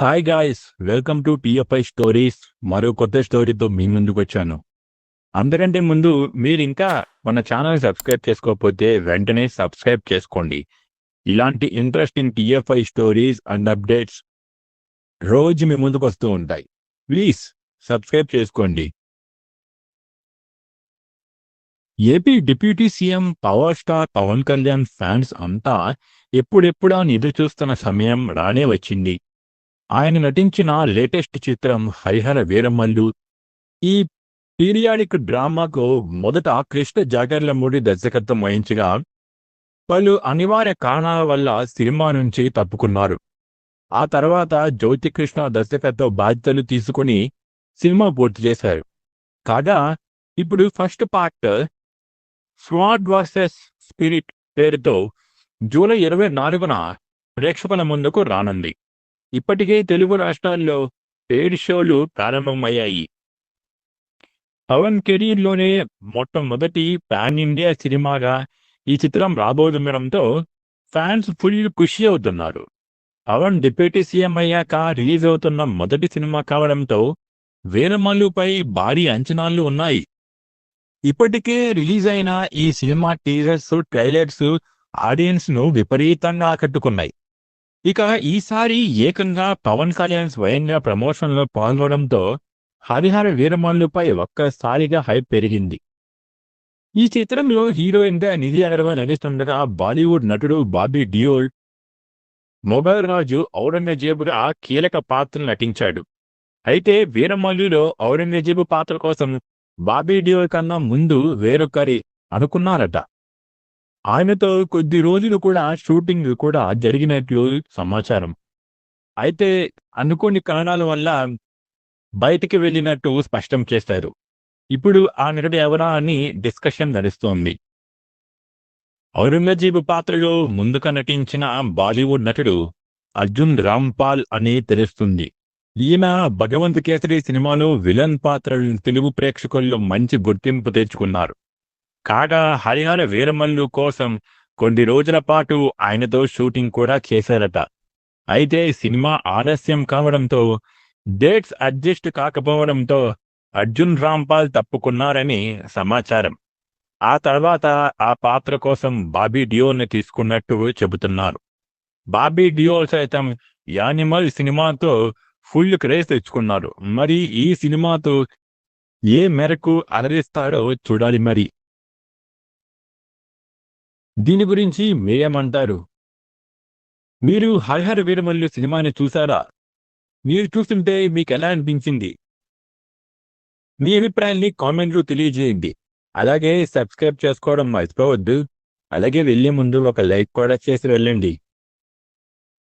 Hi guys welcome to TFI stories మరో కొత్త స్టోరీతో మీ ముందుకు వచ్చాను అందకంటే ముందు మీరు ఇంకా మన ఛానల్ సబ్స్క్రైబ్ చేసుకోకపోతే వెంటనే సబ్స్క్రైబ్ చేసుకోండి. ఇలాంటి interesting TFI stories and updates రోజు మీ ముందుకు వస్తూ ఉంటాయి. ప్లీజ్ సబ్స్క్రైబ్ చేసుకోండి. AP deputy CM power star Pawan Kalyan fans అంతా ఎప్పుడెప్పుడా ఎదురు చూస్తున్న సమయం రానే వచ్చింది. ఆయన నటించిన లేటెస్ట్ చిత్రం హరిహర వీరమల్లు. ఈ పీరియాడిక్ డ్రామాకు మొదట కృష్ణ జాగర్లమూడి దర్శకత్వం వహించగా పలు అనివార్య కారణాల వల్ల సినిమా నుంచి తప్పుకున్నారు. ఆ తర్వాత జ్యోతికృష్ణ దర్శకత్వ బాధ్యతలు తీసుకుని సినిమా పూర్తి చేశారు. కాగా ఇప్పుడు first part sword versus spirit పేరుతో జూలై ఇరవై నాలుగున ప్రేక్షకుల ముందుకు రానుంది. ఇప్పటికే తెలుగు రాష్ట్రాల్లో పేడ్ షోలు ప్రారంభమయ్యాయి. పవన్ కెరీర్లోనే మొట్టమొదటి పాన్ ఇండియా సినిమాగా ఈ చిత్రం రాబోతుండడంతో ఫ్యాన్స్ ఫుల్ ఖుషి అవుతున్నారు. పవన్ డిప్యూటీ సీఎం అయ్యాక రిలీజ్ అవుతున్న మొదటి సినిమా కావడంతో వేరమల్లుపై భారీ అంచనాలు ఉన్నాయి. ఇప్పటికే రిలీజ్ అయిన ఈ సినిమా టీజర్స్ ట్రైలర్స్ ఆడియన్స్ను విపరీతంగా ఆకట్టుకున్నాయి. ఇక ఈసారి ఏకంగా పవన్ కళ్యాణ్ స్వయంగా ప్రమోషన్లో పాల్గొనడంతో హరిహర వీరమల్లుపై ఒక్కసారిగా హైప్ పెరిగింది. ఈ చిత్రంలో హీరోయిన్గా నిధి అగర్వాల్ నటిస్తుండగా బాలీవుడ్ నటుడు బాబీ డియోల్ మొఘల్ రాజు ఔరంగజేబుగా కీలక పాత్రను నటించాడు. అయితే వీరమల్లులో ఔరంగజేబు పాత్ర కోసం బాబీ డియోల్ కన్నా ముందు వేరొకరి అనుకున్నారట. ఆయనతో కొద్ది రోజులు కూడా షూటింగ్ కూడా జరిగినట్లు సమాచారం. అయితే అనుకోని కారణాల వల్ల బయటికి వెళ్ళినట్టు స్పష్టం చేశారు. ఇప్పుడు ఆ నటుడు ఎవరా అని డిస్కషన్ నడుస్తోంది. ఔరంగజేబు పాత్రలో ముందుగా నటించిన బాలీవుడ్ నటుడు అర్జున్ రాంపాల్ అని తెలుస్తుంది. ఈయన భగవంత్ కేసరి సినిమాలో విలన్ పాత్రలు తెలుగు ప్రేక్షకుల్లో మంచి గుర్తింపు తెచ్చుకున్నారు. కాగా హరిహర వీరమల్లు కోసం కొన్ని రోజుల పాటు ఆయనతో షూటింగ్ కూడా చేశారట. అయితే సినిమా ఆలస్యం కావడంతో డేట్స్ అడ్జస్ట్ కాకపోవడంతో అర్జున్ రాంపాల్ తప్పుకున్నారని సమాచారం. ఆ తర్వాత ఆ పాత్ర కోసం బాబీ డియోల్ని తీసుకున్నట్టు చెబుతున్నారు. బాబీ డియోల్ సైతం యానిమల్ సినిమాతో ఫుల్ క్రేజ్ తెచ్చుకున్నారు. మరి ఈ సినిమాతో ఏ మేరకు అలరిస్తాడో చూడాలి మరి. దీని గురించి మీరేమంటారు మీరు హరిహర వీరమల్లు సినిమాని చూసారా మీరు చూస్తుంటే మీకు ఎలా అనిపించింది? మీ అభిప్రాయాన్ని కామెంట్లు తెలియజేయండి. అలాగే సబ్స్క్రైబ్ చేసుకోవడం మర్చిపోవద్దు. అలాగే వెళ్ళే ముందు ఒక లైక్ కూడా చేసి వెళ్ళండి.